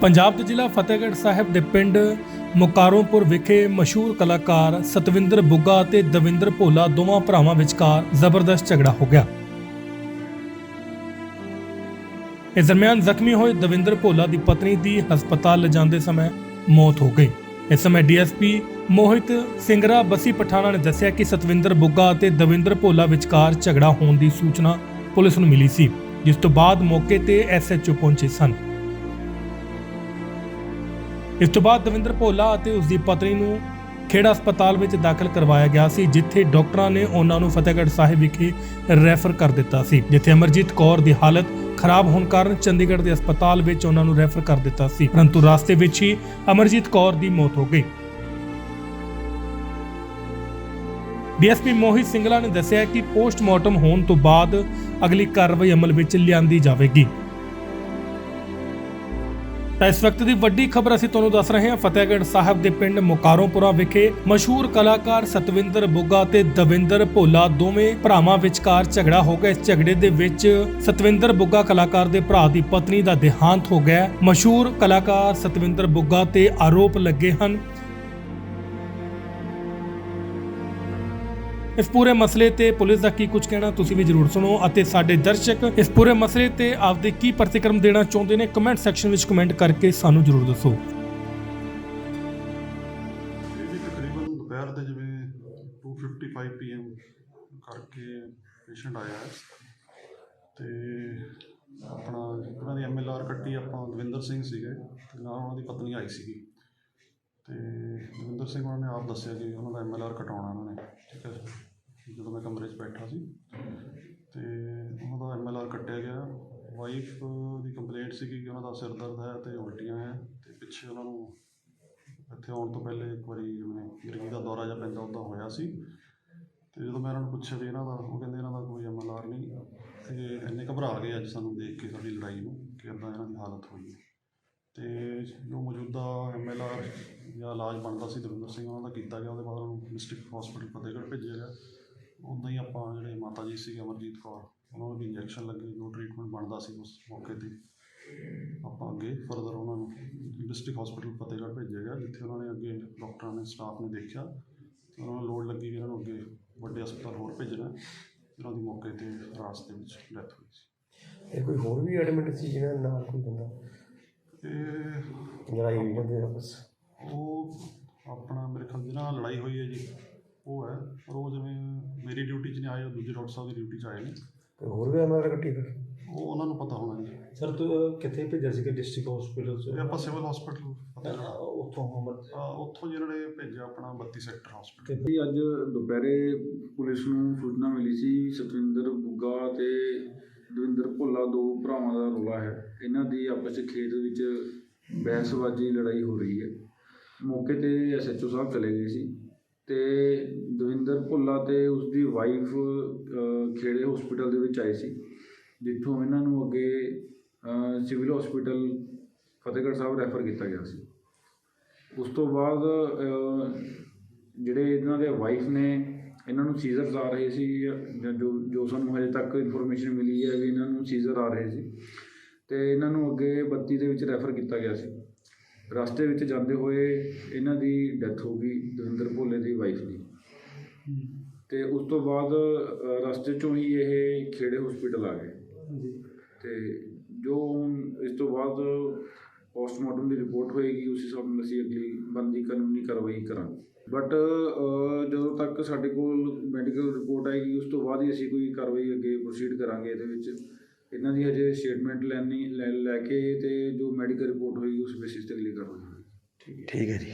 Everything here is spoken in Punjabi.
ਪੰਜਾਬ ਦੇ ਜ਼ਿਲ੍ਹਾ ਫਤਿਹਗੜ੍ਹ ਸਾਹਿਬ ਦੇ ਪਿੰਡ ਮੁਕਾਰੋਂਪੁਰ ਵਿਖੇ ਮਸ਼ਹੂਰ ਕਲਾਕਾਰ ਸਤਵਿੰਦਰ ਬੁੱਗਾ ਅਤੇ ਦਵਿੰਦਰ ਭੋਲਾ ਦੋਵਾਂ ਭਰਾਵਾਂ ਵਿਚਕਾਰ ਜ਼ਬਰਦਸਤ ਝਗੜਾ ਹੋ ਗਿਆ। ਇਸ ਦਰਮਿਆਨ ਜ਼ਖਮੀ ਹੋਏ ਦਵਿੰਦਰ ਭੋਲਾ ਦੀ ਪਤਨੀ ਦੀ ਹਸਪਤਾਲ ਲਿਜਾਂਦੇ ਸਮੇਂ ਮੌਤ ਹੋ ਗਈ। ਇਸ ਸਮੇਂ ਡੀਐਸਪੀ ਮੋਹਿਤ ਸਿੰਗਰਾ ਬਸੀ ਪਠਾਣਾ ਨੇ ਦੱਸਿਆ ਕਿ ਸਤਵਿੰਦਰ ਬੁੱਗਾ ਅਤੇ ਦਵਿੰਦਰ ਭੋਲਾ ਵਿਚਕਾਰ ਝਗੜਾ ਹੋਣ ਦੀ ਸੂਚਨਾ ਪੁਲਿਸ ਨੂੰ ਮਿਲੀ ਸੀ, ਜਿਸ ਤੋਂ ਬਾਅਦ ਮੌਕੇ ਤੇ ਐਸਐਚਓ ਪਹੁੰਚੇ ਸਨ। ਇਸ ਤੋਂ ਬਾਅਦ ਦਵਿੰਦਰ ਭੋਲਾ ਅਤੇ ਉਸ ਦੀ ਪਤਨੀ ਨੂੰ ਖੇੜਾ ਹਸਪਤਾਲ ਵਿੱਚ ਦਾਖਲ ਕਰਵਾਇਆ ਗਿਆ ਸੀ, ਜਿੱਥੇ ਡਾਕਟਰਾਂ ਨੇ ਉਹਨਾਂ ਨੂੰ ਫਤਿਹਗੜ੍ਹ ਸਾਹਿਬ ਵਿਖੇ ਰੈਫਰ ਕਰ ਦਿੱਤਾ ਸੀ, ਜਿੱਥੇ ਅਮਰਜੀਤ ਕੌਰ ਦੀ ਹਾਲਤ ਖਰਾਬ ਹੋਣ ਕਾਰਨ ਚੰਡੀਗੜ੍ਹ ਦੇ ਹਸਪਤਾਲ ਵਿੱਚ ਉਹਨਾਂ ਨੂੰ ਰੈਫਰ ਕਰ ਦਿੱਤਾ ਸੀ, ਪਰੰਤੂ ਰਾਸਤੇ ਵਿੱਚ ਹੀ ਅਮਰਜੀਤ ਕੌਰ ਦੀ ਮੌਤ ਹੋ ਗਈ। ਡੀਐਸਪੀ ਮੋਹਿਤ ਸਿੰਗਲਾ ਨੇ ਦੱਸਿਆ ਕਿ ਪੋਸਟਮਾਰਟਮ ਹੋਣ ਤੋਂ ਬਾਅਦ ਅਗਲੀ ਕਾਰਵਾਈ ਅਮਲ ਵਿੱਚ ਲਿਆਂਦੀ ਜਾਵੇਗੀ। ਤਾਂ ਇਸ ਵਕਤ ਦੀ ਵੱਡੀ ਖਬਰ ਅਸੀਂ ਤੁਹਾਨੂੰ ਦੱਸ ਰਹੇ ਹਾਂ। ਫਤਿਹਗੜ੍ਹ ਸਾਹਿਬ ਦੇ ਪਿੰਡ ਮੁਕਾਰੋਂਪੁਰਾ ਵਿਖੇ ਮਸ਼ਹੂਰ ਕਲਾਕਾਰ ਸਤਵਿੰਦਰ ਬੁੱਗਾ ਤੇ ਦਵਿੰਦਰ ਭੋਲਾ ਦੋਵੇਂ ਭਰਾਵਾਂ ਵਿਚਕਾਰ ਝਗੜਾ ਹੋ ਗਿਆ। ਇਸ ਝਗੜੇ ਦੇ ਵਿੱਚ ਸਤਵਿੰਦਰ ਬੁੱਗਾ ਕਲਾਕਾਰ ਦੇ ਭਰਾ ਦੀ ਪਤਨੀ ਦਾ ਦੇਹਾਂਤ ਹੋ ਗਿਆ। ਮਸ਼ਹੂਰ ਕਲਾਕਾਰ ਸਤਵਿੰਦਰ ਬੁੱਗਾ ਤੇ ਆਰੋਪ ਲੱਗੇ ਹਨ ਇਸ ਪੂਰੇ ਮਸਲੇ ਤੇ ਪੁਲਿਸ ਦਾ ਕੀ ਕੁਝ ਕਹਿਣਾ ਤੁਸੀਂ ਵੀ ਜਰੂਰ ਸੁਣੋ ਅਤੇ ਸਾਡੇ ਦਰਸ਼ਕ ਇਸ ਪੂਰੇ ਮਸਲੇ ਤੇ ਆਪਦੇ ਕੀ ਪ੍ਰਤੀਕਰਮ ਦੇਣਾ ਚਾਹੁੰਦੇ ਨੇ ਕਮੈਂਟ ਸੈਕਸ਼ਨ ਵਿੱਚ ਕਮੈਂਟ ਕਰਕੇ ਸਾਨੂੰ ਜਰੂਰ ਦੱਸੋ। ਇਹ ਵੀ ਤਕਰੀਬਨ ਦੁਪਹਿਰ ਦੇ ਜਿਵੇਂ 2:55 ਪੀਐਮ ਕਰਕੇ ਪੇਸ਼ੈਂਟ ਆਇਆ ਹੈ। ਤੇ ਆਪਣਾ ਉਹਨਾਂ ਦੀ ਐਮਐਲਆਰ ਕੱਟੀ ਆਪਾਂ ਦਵਿੰਦਰ ਸਿੰਘ ਸੀਗੇ ਤੇ ਨਾਲ ਉਹਨਾਂ ਦੀ ਪਤਨੀ ਆਈ ਸੀਗੀ। ਤੇ ਦਵਿੰਦਰ ਸਿੰਘ ਉਹਨਾਂ ਨੇ ਆਪ ਦੱਸਿਆ ਕਿ ਉਹਨਾਂ ਦਾ ਐਮਐਲਆਰ ਕਟਾਉਣਾ ਉਹਨਾਂ ਨੇ, ਠੀਕ ਹੈ। ਜਦੋਂ ਮੈਂ ਕਮਰੇ 'ਚ ਬੈਠਾ ਸੀ ਅਤੇ ਉਹਨਾਂ ਦਾ ਐਮਐਲਆਰ ਕੱਟਿਆ ਗਿਆ। ਵਾਈਫ ਦੀ ਕੰਪਲੇਂਟ ਸੀਗੀ ਕਿ ਉਹਨਾਂ ਦਾ ਸਿਰ ਦਰਦ ਹੈ ਅਤੇ ਉਲਟੀਆਂ ਹੈ ਅਤੇ ਪਿੱਛੇ ਉਹਨਾਂ ਨੂੰ ਇੱਥੇ ਆਉਣ ਤੋਂ ਪਹਿਲੇ ਇੱਕ ਵਾਰੀ ਜਿਵੇਂ ਗਰੀਬ ਦਾ ਦੌਰਾ ਜਿਹਾ ਪੈਂਦਾ ਉੱਦਾਂ ਹੋਇਆ ਸੀ। ਤੇ ਜਦੋਂ ਮੈਂ ਇਹਨਾਂ ਨੂੰ ਪੁੱਛਿਆ ਵੀ ਇਹਨਾਂ ਦਾ, ਉਹ ਕਹਿੰਦੇ ਇਹਨਾਂ ਦਾ ਕੋਈ ਐਮਐਲਆਰ ਨਹੀਂ ਤੇ ਇੰਨੇ ਘਬਰਾ ਗਏ ਅੱਜ ਸਾਨੂੰ ਦੇਖ ਕੇ ਸਾਡੀ ਲੜਾਈ ਨੂੰ ਕਿ ਇੱਦਾਂ ਇਹਨਾਂ ਦੀ ਹਾਲਤ ਹੋਈ ਹੈ। ਤੇ ਜੋ ਮੌਜੂਦਾ ਐਮਐਲਆਰ ਜਾਂ ਇਲਾਜ ਬਣਦਾ ਸੀ ਦਵਿੰਦਰ ਸਿੰਘ, ਉਹਨਾਂ ਦਾ ਕੀਤਾ ਗਿਆ, ਉਹਦੇ ਬਾਅਦ ਉਹਨਾਂ ਨੂੰ ਡਿਸਟ੍ਰਿਕਟ ਹਸਪੀਟਲ ਫਤਿਹਗੜ੍ਹ ਭੇਜਿਆ ਗਿਆ। ਉੱਦਾਂ ਹੀ ਆਪਾਂ ਜਿਹੜੇ ਮਾਤਾ ਜੀ ਸੀ ਅਮਰਜੀਤ ਕੌਰ ਉਹਨਾਂ ਨੂੰ ਵੀ ਇੰਜੈਕਸ਼ਨ ਲੱਗੇ ਜੋ ਟ੍ਰੀਟਮੈਂਟ ਬਣਦਾ ਸੀ ਉਸ ਮੌਕੇ ਤੇ। ਆਪਾਂ ਅੱਗੇ ਫਰਦਰ ਉਹਨਾਂ ਨੂੰ ਡਿਸਟ੍ਰਿਕਟ ਹਸਪੀਟਲ ਫਤਿਹਗੜ੍ਹ ਭੇਜਿਆ ਗਿਆ ਜਿੱਥੇ ਉਹਨਾਂ ਨੇ ਅੱਗੇ ਡਾਕਟਰਾਂ ਨੇ ਸਟਾਫ ਨੇ ਦੇਖਿਆ। ਉਹਨਾਂ ਨੂੰ ਲੋੜ ਲੱਗੀ ਕਿ ਇਹਨਾਂ ਨੂੰ ਅੱਗੇ ਵੱਡੇ ਹਸਪਤਾਲ ਹੋਰ ਭੇਜਣਾ ਇਹਨਾਂ ਦੀ ਮੌਕੇ ਤੇ ਰਾਸਤੇ ਵਿੱਚ ਡੈਥ ਹੋਈ ਸੀ। ਇਹ ਕੋਈ ਹੋਰ ਵੀ ਐਡਮਿਟ ਸੀ ਜਿਹਨਾਂ ਨਾਲ ਕੋਈ ਬੰਦਾ? ਤੇ ਲੜਾਈ ਹੋਈ ਜਾਂਦੀ ਬਸ ਉਹ ਆਪਣਾ ਮੇਰੇ ਖਿਆਲ ਜਿਹਨਾਂ ਨਾਲ ਲੜਾਈ ਹੋਈ ਹੈ ਜੀ। ਉਹ ਹੈ ਪਰ ਉਹ ਜਿਵੇਂ ਮੇਰੀ ਡਿਊਟੀ 'ਚ ਨਹੀਂ ਆਏ ਉਹ ਦੂਜੇ ਡਾਕਟਰ ਸਾਹਿਬ ਦੀ ਡਿਊਟੀ 'ਚ ਆਏ ਨੇ। ਕੋਈ ਹੋਰ ਵੀ ਐਮਐਲਆਰ ਕੱਟੀ ਫਿਰ ਉਹ ਉਹਨਾਂ ਨੂੰ ਪਤਾ ਹੋਣਾ ਜੀ। ਸਰ ਤੂੰ ਕਿੱਥੇ ਭੇਜਿਆ ਸੀਗਾ? ਡਿਸਟ੍ਰਿਕਟ ਹਸਪੀਟਲ ਇਹ ਚ ਆਪਾਂ ਸਿਵਲ ਹਸਪੀਟਲ ਉੱਥੋਂ ਹਮਰ ਉੱਥੋਂ ਜਿਹਨਾਂ ਨੇ ਭੇਜਿਆ ਆਪਣਾ 32 ਸੈਕਟਰ ਹਸਪੀਟਲ ਜੀ ਅੱਜ ਦੁਪਹਿਰੇ ਪੁਲਿਸ ਨੂੰ ਸੂਚਨਾ ਮਿਲੀ ਸੀ ਸਤਵਿੰਦਰ ਬੁੱਗਾ ਤੇ ਦਵਿੰਦਰ ਭੋਲਾ ਦੋ ਭਰਾਵਾਂ ਦਾ ਰੌਲਾ ਹੈ। ਇਹਨਾਂ ਦੀ ਆਪਸ ਵਿੱਚ ਖੇਤ ਵਿੱਚ ਬਹਿਸਬਾਜ਼ੀ ਲੜਾਈ ਹੋ ਰਹੀ ਹੈ। ਮੌਕੇ ਤੇ ਐਸਐਚਓ ਸਾਹਿਬ ਚਲੇ ਗਏ ਸੀ। ਤੇ ਦਵਿੰਦਰ ਭੋਲਾ ਅਤੇ ਉਸਦੀ ਵਾਈਫ ਖੇੜੇ ਹੋਸਪਿਟਲ ਦੇ ਵਿੱਚ ਆਏ ਸੀ, ਜਿੱਥੋਂ ਇਹਨਾਂ ਨੂੰ ਅੱਗੇ civil hospital Fatehgarh Sahib refer ਕੀਤਾ ਗਿਆ ਸੀ। ਉਸ ਤੋਂ ਬਾਅਦ ਜਿਹੜੇ ਇਹਨਾਂ ਦੇ ਵਾਈਫ ਨੇ, ਇਹਨਾਂ ਨੂੰ ਸੀਜ਼ਰਸ ਆ ਰਹੇ ਸੀ, ਜਾਂ ਜੋ ਜੋ ਸਾਨੂੰ ਹਜੇ ਤੱਕ ਇਨਫੋਰਮੇਸ਼ਨ ਮਿਲੀ ਹੈ ਵੀ ਇਹਨਾਂ ਨੂੰ ਸੀਜ਼ਰ ਆ ਰਹੇ ਸੀ ਅਤੇ ਇਹਨਾਂ ਨੂੰ ਅੱਗੇ 32 ਦੇ ਵਿੱਚ ਰੈਫਰ ਕੀਤਾ ਗਿਆ ਸੀ। ਰਸਤੇ ਵਿੱਚ ਜਾਂਦੇ ਹੋਏ ਇਹਨਾਂ ਦੀ ਡੈਥ ਹੋ ਗਈ ਦਵਿੰਦਰ ਭੋਲੇ ਦੀ। ਉਸ ਤੋਂ ਬਾਅਦ ਰਸਤੇ ਚੋਂ ਹੀ ਇਹ ਖੇੜੇ ਹਸਪੀਟਲ ਆ ਗਏ। ਤੇ ਜੋ ਇਸ ਤੋਂ ਬਾਅਦ ਪੋਸਟਮਾਰਟਮ ਦੀ ਰਿਪੋਰਟ ਹੋਏਗੀ ਉਸ ਹਿਸਾਬ ਨਾਲ ਅਸੀਂ ਅਗਲੀ ਬਣਦੀ ਕਾਨੂੰਨੀ ਕਾਰਵਾਈ ਕਰਾਂਗੇ। ਬਟ ਜਦੋਂ ਤੱਕ ਸਾਡੇ ਕੋਲ ਮੈਡੀਕਲ ਰਿਪੋਰਟ ਆਏਗੀ ਉਸ ਤੋਂ ਬਾਅਦ ਹੀ ਅਸੀਂ ਕੋਈ ਕਾਰਵਾਈ ਅੱਗੇ ਪ੍ਰੋਸੀਡ ਕਰਾਂਗੇ ਇਹਦੇ ਵਿੱਚ। ਇਹਨਾਂ ਦੀ ਹਜੇ ਸਟੇਟਮੈਂਟ ਲੈਣੀ ਲੈ ਲੈ ਕੇ ਤੇ ਜੋ ਮੈਡੀਕਲ ਰਿਪੋਰਟ ਹੋਏਗੀ ਉਸ ਬੇਸਿਸ ਤੇ ਅਗਲੀ ਕਾਰਵਾਈ ਹੋਏਗੀ। ਠੀਕ ਹੈ ਜੀ।